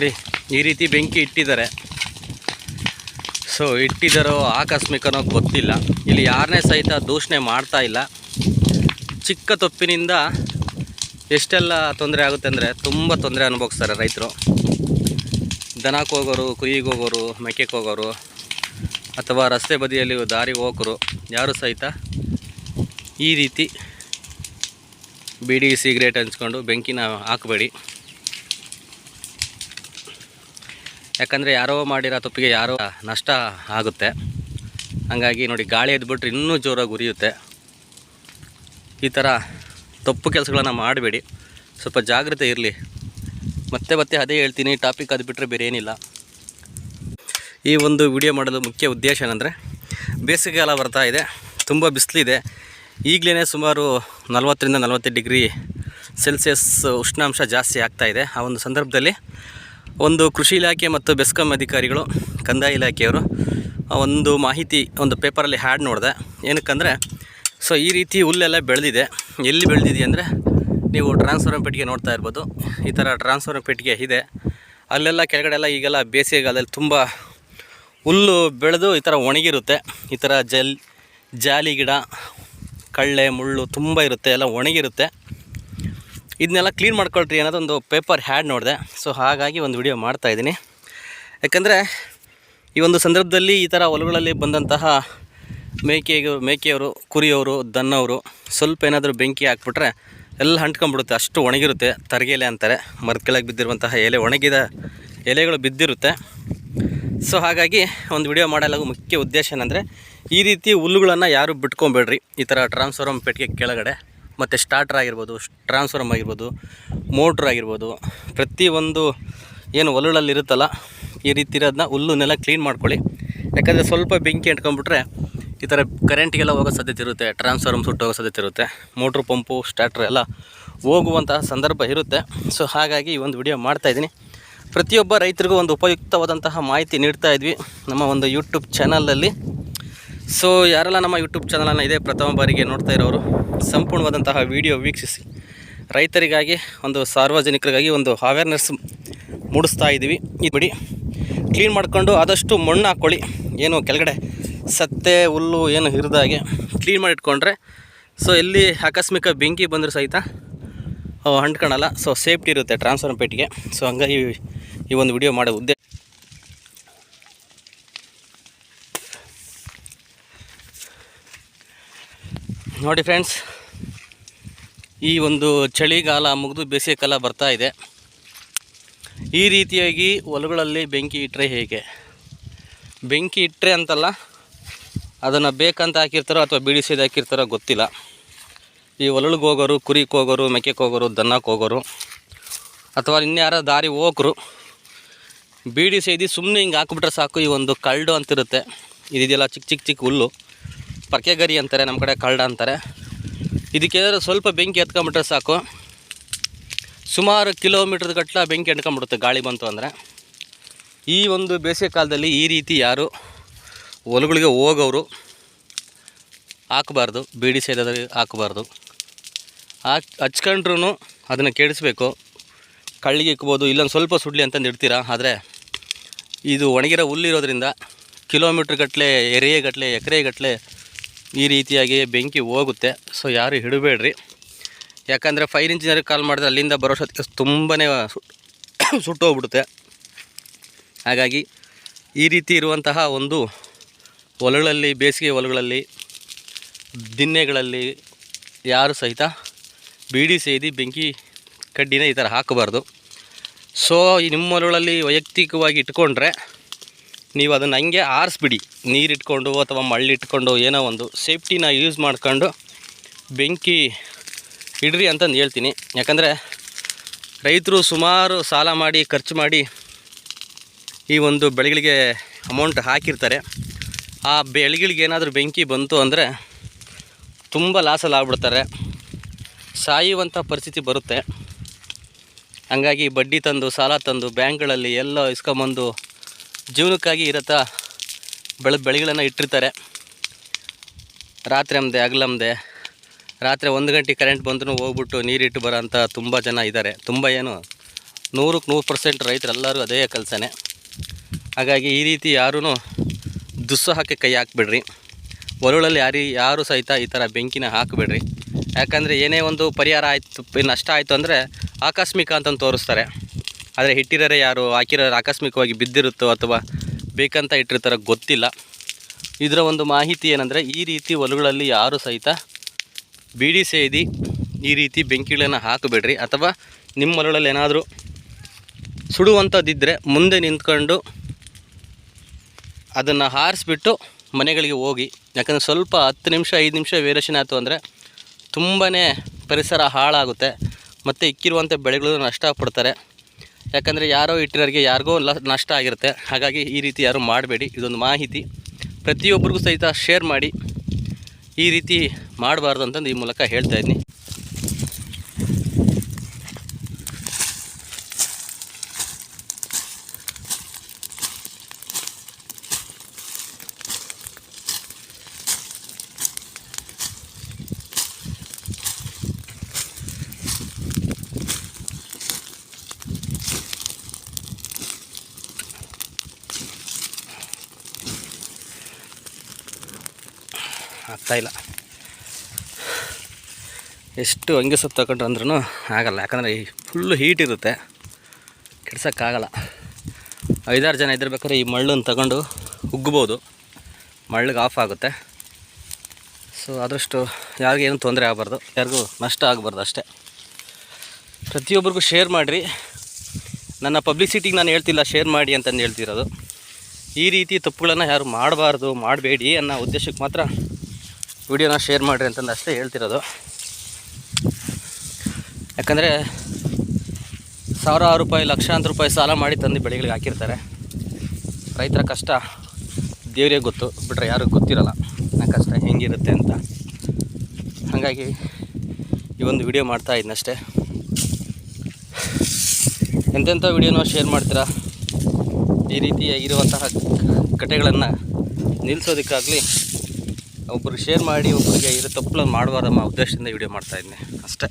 ನೋಡಿ, ಈ ರೀತಿ ಬೆಂಕಿ ಇಟ್ಟಿದ್ದಾರೆ. ಸೊ ಇಟ್ಟಿದ್ದಾರೋ ಆಕಸ್ಮಿಕನೋ ಗೊತ್ತಿಲ್ಲ. ಇಲ್ಲಿ ಯಾರನ್ನೇ ಸಹಿತ ದೂಷಣೆ ಮಾಡ್ತಾ ಇಲ್ಲ. ಚಿಕ್ಕ ತಪ್ಪಿನಿಂದ ಎಷ್ಟೆಲ್ಲ ತೊಂದರೆ ಆಗುತ್ತೆ ಅಂದರೆ ತುಂಬ ತೊಂದರೆ ಅನುಭವಿಸ್ತಾರೆ ರೈತರು. ದನಕ್ಕೆ ಹೋಗೋರು, ಕುಯ್ಯಿಗೆ ಹೋಗೋರು ಮೆಕ್ಕೆಗೆ ಹೋಗೋರು, ಅಥವಾ ರಸ್ತೆ ಬದಿಯಲ್ಲಿ ದಾರಿ ಹೋಗೋರು, ಯಾರು ಸಹಿತ ಈ ರೀತಿ ಬೀಡಿ, ಸಿಗರೇಟ್ ಹಂಚ್ಕೊಂಡು ಬೆಂಕಿನ ಹಾಕಬೇಡಿ. ಯಾಕಂದರೆ ಯಾರೋ ಮಾಡಿರೋ ತಪ್ಪಿಗೆ ಯಾರೋ ನಷ್ಟ ಆಗುತ್ತೆ. ಹಾಗಾಗಿ ನೋಡಿ, ಗಾಳಿ ಎದ್ಬಿಟ್ರೆ ಇನ್ನೂ ಜೋರಾಗಿ ಉರಿಯುತ್ತೆ. ಈ ಥರ ತಪ್ಪು ಕೆಲಸಗಳನ್ನು ಮಾಡಬೇಡಿ. ಸ್ವಲ್ಪ ಜಾಗ್ರತೆ ಇರಲಿ. ಮತ್ತೆ ಮತ್ತೆ ಅದೇ ಹೇಳ್ತೀನಿ, ಟಾಪಿಕ್ ಅದು ಬಿಟ್ಟರೆ ಬೇರೆ ಏನಿಲ್ಲ. ಈ ಒಂದು ವಿಡಿಯೋ ಮಾಡಲು ಮುಖ್ಯ ಉದ್ದೇಶ ಏನಂದರೆ, ಬೇಸಿಗೆಗಾಲ ಬರ್ತಾ ಇದೆ, ತುಂಬ ಬಿಸಿಲಿದೆ. ಈಗಲೇ ಸುಮಾರು ನಲವತ್ತರಿಂದ ನಲವತ್ತು ಡಿಗ್ರಿ ಸೆಲ್ಸಿಯಸ್ ಉಷ್ಣಾಂಶ ಜಾಸ್ತಿ ಆಗ್ತಾಯಿದೆ ಆ ಒಂದು ಸಂದರ್ಭದಲ್ಲಿ ಒಂದು ಕೃಷಿ ಇಲಾಖೆ ಮತ್ತು ಬೆಸ್ಕಾಂ ಅಧಿಕಾರಿಗಳು, ಕಂದಾಯ ಇಲಾಖೆಯವರು ಒಂದು ಮಾಹಿತಿ, ಒಂದು ಪೇಪರಲ್ಲಿ ಹ್ಯಾಡ್ ನೋಡಿದೆ. ಏನಕ್ಕಂದರೆ, ಸೊ ಈ ರೀತಿ ಹುಲ್ಲೆಲ್ಲ ಬೆಳೆದಿದೆ. ಎಲ್ಲಿ ಬೆಳೆದಿದೆ ಅಂದರೆ, ನೀವು ಟ್ರಾನ್ಸ್ಫರ್ ಪೆಟ್ಟಿಗೆ ನೋಡ್ತಾ ಇರ್ಬೋದು. ಈ ಥರ ಟ್ರಾನ್ಸ್ಫಾರ್ಮ್ ಪೆಟ್ಟಿಗೆ ಇದೆ. ಅಲ್ಲೆಲ್ಲ ಕೆಳಗಡೆ ಎಲ್ಲ ಈಗೆಲ್ಲ ಬೇಸಿಗೆಗಾಲದಲ್ಲಿ ತುಂಬ ಹುಲ್ಲು ಬೆಳೆದು ಈ ಥರ ಒಣಗಿರುತ್ತೆ. ಈ ಥರ ಜಲ್, ಜಾಲಿ ಗಿಡ, ಕಳ್ಳೆ, ಮುಳ್ಳು ತುಂಬ ಇರುತ್ತೆ, ಎಲ್ಲ ಒಣಗಿರುತ್ತೆ. ಇದನ್ನೆಲ್ಲ ಕ್ಲೀನ್ ಮಾಡ್ಕೊಳ್ರಿ ಅನ್ನೋದೊಂದು ಪೇಪರ್ ಹ್ಯಾಡ್ ನೋಡಿದೆ. ಸೊ ಹಾಗಾಗಿ ಒಂದು ವಿಡಿಯೋ ಮಾಡ್ತಾಯಿದ್ದೀನಿ ಯಾಕಂದರೆ ಈ ಒಂದು ಸಂದರ್ಭದಲ್ಲಿ ಈ ಥರ ಹೊಲಗಳಲ್ಲಿ ಬಂದಂತಹ ಮೇಕೆಗೆ, ಮೇಕೆಯವರು, ಕುರಿಯವರು ದನ್ನವರು ಸ್ವಲ್ಪ ಏನಾದರೂ ಬೆಂಕಿ ಹಾಕ್ಬಿಟ್ರೆ ಎಲ್ಲ ಹಂಟ್ಕೊಂಡ್ಬಿಡುತ್ತೆ ಅಷ್ಟು ಒಣಗಿರುತ್ತೆ. ತರಗೆಲೆ ಅಂತಾರೆ. ಮರದ ಕೆಳಗೆ ಬಿದ್ದಿರುವಂತಹ ಎಲೆ, ಒಣಗಿದ ಎಲೆಗಳು ಬಿದ್ದಿರುತ್ತೆ. ಸೊ ಹಾಗಾಗಿ ಒಂದು ವಿಡಿಯೋ ಮಾಡಲಾಗ ಮುಖ್ಯ ಉದ್ದೇಶ ಏನಂದರೆ ಈ ರೀತಿ ಹುಲ್ಲುಗಳನ್ನು ಯಾರು ಬಿಟ್ಕೊಬೇಡ್ರಿ. ಈ ಥರ ಟ್ರಾನ್ಸ್ಫಾರ್ಮ್ ಪೆಟ್ಟಿಗೆ ಕೆಳಗಡೆ. ಮತ್ತು ಸ್ಟಾರ್ಟರ್ ಆಗಿರ್ಬೋದು ಟ್ರಾನ್ಸ್ಫಾರ್ಮ್ ಆಗಿರ್ಬೋದು ಮೋಟ್ರ್ ಆಗಿರ್ಬೋದು ಪ್ರತಿಯೊಂದು ಏನು ಹೊಲಗಳಲ್ಲಿ ಇರುತ್ತಲ್ಲ, ಈ ರೀತಿ ಇರೋದನ್ನ ಹುಲ್ಲನ್ನೆಲ್ಲ ಕ್ಲೀನ್ ಮಾಡ್ಕೊಳ್ಳಿ. ಯಾಕಂದರೆ ಸ್ವಲ್ಪ ಬೆಂಕಿ ಅಂಟ್ಕೊಂಡ್ಬಿಟ್ರೆ ಈ ಥರ ಕರೆಂಟಿಗೆಲ್ಲ ಹೋಗೋ ಸಾಧ್ಯತೆ ಇರುತ್ತೆ ಟ್ರಾನ್ಸ್ಫಾರ್ಮ್ ಸುಟ್ಟೋಗೋ ಸಾಧ್ಯತೆ ಇರುತ್ತೆ ಮೋಟ್ರ್ ಪಂಪು ಸ್ಟಾರ್ಟ್ರ್ ಎಲ್ಲ ಹೋಗುವಂತಹ ಸಂದರ್ಭ ಇರುತ್ತೆ. ಸೊ ಹಾಗಾಗಿ ಈ ಒಂದು ವಿಡಿಯೋ ಮಾಡ್ತಾಯಿದ್ದೀನಿ ಪ್ರತಿಯೊಬ್ಬ ರೈತರಿಗೂ ಒಂದು ಉಪಯುಕ್ತವಾದಂತಹ ಮಾಹಿತಿ ನೀಡ್ತಾ ಇದ್ವಿ ನಮ್ಮ ಒಂದು ಯೂಟ್ಯೂಬ್ ಚಾನಲಲ್ಲಿ ಸೊ ಯಾರೆಲ್ಲ ನಮ್ಮ ಯೂಟ್ಯೂಬ್ ಚಾನಲನ್ನು ಇದೇ ಪ್ರಥಮ ಬಾರಿಗೆ ನೋಡ್ತಾ ಇರೋರು, ಸಂಪೂರ್ಣವಾದಂತಹ ವಿಡಿಯೋ ವೀಕ್ಷಿಸಿ. ರೈತರಿಗಾಗಿ ಒಂದು ಸಾರ್ವಜನಿಕರಿಗಾಗಿ ಒಂದು ಅವೇರ್ನೆಸ್ ಮೂಡಿಸ್ತಾ ಇದ್ದೀವಿ. ಈ ಬಿಡಿ ಕ್ಲೀನ್ ಮಾಡಿಕೊಂಡು ಆದಷ್ಟು ಮಣ್ಣು ಹಾಕ್ಕೊಳ್ಳಿ ಏನು ಕೆಳಗಡೆ ಸತ್ತೆ, ಹುಲ್ಲು, ಏನು ಹಿರಿದಾಗೆ ಕ್ಲೀನ್ ಮಾಡಿಟ್ಕೊಂಡ್ರೆ ಸೊ ಎಲ್ಲಿ ಆಕಸ್ಮಿಕ ಬೆಂಕಿ ಬಂದರೂ ಸಹಿತ ಅಂಟ್ಕೊಳಲ್ಲ. ಸೊ ಸೇಫ್ಟಿ ಇರುತ್ತೆ ಟ್ರಾನ್ಸ್ಫಾರ್ಮ್ ಪೇಟಿಗೆ. ಸೊ ಹಂಗಾಗಿ ಈ ಒಂದು ವಿಡಿಯೋ ಮಾಡೋ ಉದ್ದೇಶ ನೋಡಿ ಫ್ರೆಂಡ್ಸ್, ಈ ಒಂದು ಚಳಿಗಾಲ ಮುಗಿದು ಬೇಸಿಗೆಕಾಲ ಬರ್ತಾ ಇದೆ. ಈ ರೀತಿಯಾಗಿ ಹೊಲಗಳಲ್ಲಿ ಬೆಂಕಿ ಇಟ್ಟರೆ ಹೇಗೆ? ಬೆಂಕಿ ಇಟ್ಟರೆ ಅಂತಲ್ಲ, ಅದನ್ನು ಬೇಕಂತ ಹಾಕಿರ್ತಾರೋ ಅಥವಾ ಬೀಳಿಸಿದ ಹಾಕಿರ್ತಾರೋ ಗೊತ್ತಿಲ್ಲ. ಈ ಹೊಲಗಳಿಗೆ ಹೋಗೋರು, ಕುರಿಗೆ ಹೋಗೋರು ಮೆಕ್ಕೆಗೆ ಹೋಗೋರು, ದನಕ್ಕೆ ಹೋಗೋರು, ಅಥವಾ ಇನ್ಯಾರ ದಾರಿ ಹೋಗ್ರು ಬೀಡಿ ಸೇದಿ ಸುಮ್ಮನೆ ಹಿಂಗೆ ಹಾಕ್ಬಿಟ್ರೆ ಸಾಕು, ಈ ಒಂದು ಕಳ್ಳು ಅಂತಿರುತ್ತೆ. ಇದೆಯಲ್ಲ ಚಿಕ್ಕ ಚಿಕ್ಕ ಚಿಕ್ಕ ಹುಲ್ಲು. ಪರ್ಕೆಗರಿ ಅಂತಾರೆ ನಮ್ಮ ಕಡೆ ಕಳ್ಳ ಅಂತಾರೆ. ಇದಕ್ಕೇನಾದ್ರು ಸ್ವಲ್ಪ ಬೆಂಕಿ ಎತ್ಕೊಂಬಿಟ್ರೆ ಸಾಕು. ಸುಮಾರು ಕಿಲೋಮೀಟ್ರ್ ಗಟ್ಟಲ ಬೆಂಕಿ ಎಣ್ಕೊಂಬಿಡುತ್ತೆ ಗಾಳಿ ಬಂತು ಅಂದರೆ. ಈ ಒಂದು ಬೇಸಿಗೆ ಕಾಲದಲ್ಲಿ ಈ ರೀತಿ ಯಾರು ಹೊಲಗಳಿಗೆ ಹೋಗೋರು ಹಾಕಬಾರ್ದು, ಬೀಡಿ ಸೇದೋದ್ರಿಗೆ ಹಾಕಬಾರ್ದು. ಹಾಕಿ ಹಚ್ಕೊಂಡ್ರೂ ಅದನ್ನು ಕೆಡಿಸ್ಬೇಕು. ಕಳ್ಳಿಗೆ ಇಕ್ಬೋದು, ಇಲ್ಲೊಂದು ಸ್ವಲ್ಪ ಸುಡ್ಲಿ ಅಂತಂದು ಇಡ್ತೀರಾ ಆದರೆ ಇದು ಒಣಗಿರೋ ಹುಲ್ಲಿರೋದ್ರಿಂದ ಕಿಲೋಮೀಟ್ರ್ ಗಟ್ಟಲೆ ಎರೆಯೇ ಗಟ್ಟಲೆ ಎಕರೆ ಗಟ್ಟಲೆ ಈ ರೀತಿಯಾಗಿ ಬೆಂಕಿ ಹೋಗುತ್ತೆ. ಸೊ ಯಾರು ಹಿಡಬೇಡ್ರಿ. ಯಾಕಂದರೆ ಫೈರ್ ಇಂಜಿನಿಯರಿಗೆ ಕಾಲ್ ಮಾಡಿದ್ರೆ ಅಲ್ಲಿಂದ ಬರೋ ಸತ್ಯ ತುಂಬಾ ಸುಟ್ಟೋಗ್ಬಿಡುತ್ತೆ. ಹಾಗಾಗಿ ಈ ರೀತಿ ಇರುವಂತಹ ಒಂದು ಹೊಲಗಳಲ್ಲಿ, ಬೇಸಿಗೆ ಹೊಲಗಳಲ್ಲಿ ದಿನ್ನೆಗಳಲ್ಲಿ ಯಾರು ಸಹಿತ ಬೀಡಿ ಸೇದಿ ಬೆಂಕಿ ಕಡ್ಡಿನ ಈ ಥರ ಹಾಕಬಾರ್ದು. ಸೊ ನಿಮ್ಮ ಹೊಲಗಳಲ್ಲಿ ವೈಯಕ್ತಿಕವಾಗಿ ಇಟ್ಕೊಂಡ್ರೆ ನೀವು ಅದನ್ನು ಹಂಗೆ ಆರಿಸ್ಬಿಡಿ. ನೀರು ಇಟ್ಕೊಂಡು ಅಥವಾ ಮಳ್ಳಿಟ್ಕೊಂಡು ಏನೋ ಒಂದು ಸೇಫ್ಟಿನ ಯೂಸ್ ಮಾಡ್ಕೊಂಡು ಬೆಂಕಿ ಇಡ್ರಿ ಅಂತಂದು ಹೇಳ್ತೀನಿ. ಯಾಕಂದರೆ ರೈತರು ಸುಮಾರು ಸಾಲ ಮಾಡಿ, ಖರ್ಚು ಮಾಡಿ ಈ ಒಂದು ಬೆಳೆಗಳಿಗೆ ಅಮೌಂಟ್ ಹಾಕಿರ್ತಾರೆ. ಆ ಬೆಳೆಗಳಿಗೆ ಏನಾದರೂ ಬೆಂಕಿ ಬಂತು ಅಂದರೆ ತುಂಬ ಲಾಸಲ್ಲಿ ಆಗ್ಬಿಡ್ತಾರೆ. ಸಾಯುವಂಥ ಪರಿಸ್ಥಿತಿ ಬರುತ್ತೆ. ಹಂಗಾಗಿ ಬಡ್ಡಿ ತಂದು, ಸಾಲ ತಂದು ಬ್ಯಾಂಕ್ಗಳಲ್ಲಿ ಎಲ್ಲ ಇಸ್ಕೊಂಬಂದು ಜೀವನಕ್ಕಾಗಿ ಇರತ್ತ ಬೆಳೆ ಬೆಳೆಗಳನ್ನು ಇಟ್ಟಿರ್ತಾರೆ. ರಾತ್ರಿ ಅಮ್ದೆ ಹಗಲಮ್ದೆ ರಾತ್ರಿ ಒಂದು ಗಂಟೆ ಕರೆಂಟ್ ಬಂದರೂ ಹೋಗ್ಬಿಟ್ಟು ನೀರಿಟ್ಟು ಬರೋಂಥ ತುಂಬ ಜನ ಇದ್ದಾರೆ. ತುಂಬ ಏನು, ನೂರಕ್ಕೆ ನೂರು ಪರ್ಸೆಂಟ್ ರೈತರೆಲ್ಲರೂ ಅದೇ ಕೆಲಸನೇ. ಹಾಗಾಗಿ ಈ ರೀತಿ ಯಾರೂ ದುಸ್ಸಾಹಕ್ಕೆ ಕೈ ಹಾಕ್ಬಿಡ್ರಿ. ಹೊಲಗಳಲ್ಲಿ ಯಾರಿ, ಯಾರು ಸಹಿತ ಈ ಥರ ಬೆಂಕಿನ ಹಾಕಬೇಡ್ರಿ. ಯಾಕಂದರೆ ಏನೇ ಒಂದು ಪರಿಹಾರ ಆಯಿತು, ನಷ್ಟ ಆಯಿತು ಅಂದರೆ ಆಕಸ್ಮಿಕ ಅಂತಂದು ತೋರಿಸ್ತಾರೆ. ಆದರೆ ಹಿಟ್ಟಿರೋರೆ ಯಾರು? ಹಾಕಿರೋರು ಆಕಸ್ಮಿಕವಾಗಿ ಬಿದ್ದಿರುತ್ತೋ ಅಥವಾ ಬೇಕಂತ ಇಟ್ಟಿರ್ತಾರೋ ಗೊತ್ತಿಲ್ಲ. ಇದರ ಒಂದು ಮಾಹಿತಿ ಏನಂದರೆ, ಈ ರೀತಿ ಹೊಲಗಳಲ್ಲಿ ಯಾರು ಸಹಿತ ಬೀಡಿ ಸೇದಿ ಈ ರೀತಿ ಬೆಂಕಿಗಳನ್ನು ಹಾಕಬೇಡ್ರಿ. ಅಥವಾ ನಿಮ್ಮ ಹೊಲಗಳಲ್ಲಿ ಏನಾದರೂ ಸುಡುವಂಥದ್ದಿದ್ದರೆ ಮುಂದೆ ನಿಂತ್ಕೊಂಡು ಅದನ್ನು ಹಾರಿಸ್ಬಿಟ್ಟು ಮನೆಗಳಿಗೆ ಹೋಗಿ. ಯಾಕಂದರೆ ಸ್ವಲ್ಪ ಹತ್ತು ನಿಮಿಷ, ಐದು ನಿಮಿಷ ವೇರಿಯೇಷನ್ ಆಯಿತು ಅಂದರೆ ತುಂಬಾ ಪರಿಸರ ಹಾಳಾಗುತ್ತೆ. ಮತ್ತು ಇಕ್ಕಿರುವಂಥ ಬೆಳೆಗಳು ನಷ್ಟ ಪಡ್ತಾರೆ. ಯಾಕಂದರೆ ಯಾರೋ ಇಟ್ಟಿರೋರಿಗೆ ಯಾರಿಗೋ ನಷ್ಟ ಆಗಿರುತ್ತೆ. ಹಾಗಾಗಿ ಈ ರೀತಿ ಯಾರು ಮಾಡಬೇಡಿ. ಇದೊಂದು ಮಾಹಿತಿ. ಪ್ರತಿಯೊಬ್ಬರಿಗೂ ಸಹಿತ ಶೇರ್ ಮಾಡಿ ಈ ರೀತಿ ಮಾಡಬಾರ್ದು ಅಂತಂದು ಈ ಮೂಲಕ ಹೇಳ್ತಾ ಇದ್ದೀನಿ. ಆಗ್ತಾಯಿಲ್ಲ ಎಷ್ಟು ಹಂಗೆ ಸೊಪ್ಪು ತಗೊಂಡ್ರು ಅಂದ್ರೂ ಆಗಲ್ಲ. ಯಾಕಂದರೆ ಈ ಫುಲ್ಲು ಹೀಟ್ ಇರುತ್ತೆ. ಕೆಡ್ಸೋಕ್ಕಾಗಲ್ಲ. ಐದಾರು ಜನ ಇದ್ದಿರ್ಬೇಕಾದ್ರೆ ಈ ಮಳ್ಳನ್ನು ತಗೊಂಡು ಉಗ್ಬೋದು. ಮಳ್ಳಿಗೆ ಆಫ್ ಆಗುತ್ತೆ. ಸೊ ಆದಷ್ಟು ಯಾರಿಗೂ ಏನು ತೊಂದರೆ ಆಗಬಾರ್ದು. ಯಾರಿಗೂ ನಷ್ಟ ಆಗಬಾರ್ದು ಅಷ್ಟೇ. ಪ್ರತಿಯೊಬ್ಬರಿಗೂ ಶೇರ್ ಮಾಡಿರಿ. ನನ್ನ ಪಬ್ಲಿಸಿಟಿಗೆ ನಾನು ಹೇಳ್ತಿಲ್ಲ ಶೇರ್ ಮಾಡಿ ಅಂತಂದು ಹೇಳ್ತಿರೋದು. ಈ ರೀತಿ ತಪ್ಪುಗಳನ್ನು ಯಾರು ಮಾಡಬಾರ್ದು, ಮಾಡಬೇಡಿ ಅನ್ನೋ ಉದ್ದೇಶಕ್ಕೆ ಮಾತ್ರ ವಿಡಿಯೋನ ಶೇರ್ ಮಾಡಿರಿ ಅಂತಂದು ಅಷ್ಟೇ ಹೇಳ್ತಿರೋದು. ಯಾಕಂದರೆ ಸಾವಿರಾರು ರೂಪಾಯಿ, ಲಕ್ಷಾಂತರ ರೂಪಾಯಿ ಸಾಲ ಮಾಡಿ ತಂದು ಬೆಳೆಗಳಿಗೆ ಹಾಕಿರ್ತಾರೆ. ರೈತರ ಕಷ್ಟ ದೇವರಿಗೆ ಗೊತ್ತು, ಬಿಟ್ರೆ ಯಾರಿಗೂ ಗೊತ್ತಿರಲ್ಲ. ಆ ಕಷ್ಟ ಹೆಂಗಿರುತ್ತೆ ಅಂತ. ಹಾಗಾಗಿ ಈ ಒಂದು ವಿಡಿಯೋ ಮಾಡ್ತಾ ಇದ್ನಷ್ಟೇ. ಎಂತೆಂಥ ವಿಡಿಯೋನ ಶೇರ್ ಮಾಡ್ತೀರಾ? ಈ ರೀತಿಯಾಗಿರುವಂತಹ ಕಟೆಗಳನ್ನು ನಿಲ್ಲಿಸೋದಕ್ಕಾಗಲಿ ಒಬ್ಬರಿಗೆ ಶೇರ್ ಮಾಡಿ ಒಬ್ಬರಿಗೆ ಇರೋ ತಪ್ಪುಗಳನ್ನು ಮಾಡಬಾರ್ದಮ್ಮ ಉದ್ದೇಶದಿಂದ ವಿಡಿಯೋ ಮಾಡ್ತಾಯಿದ್ದೀನಿ ಅಷ್ಟೇ.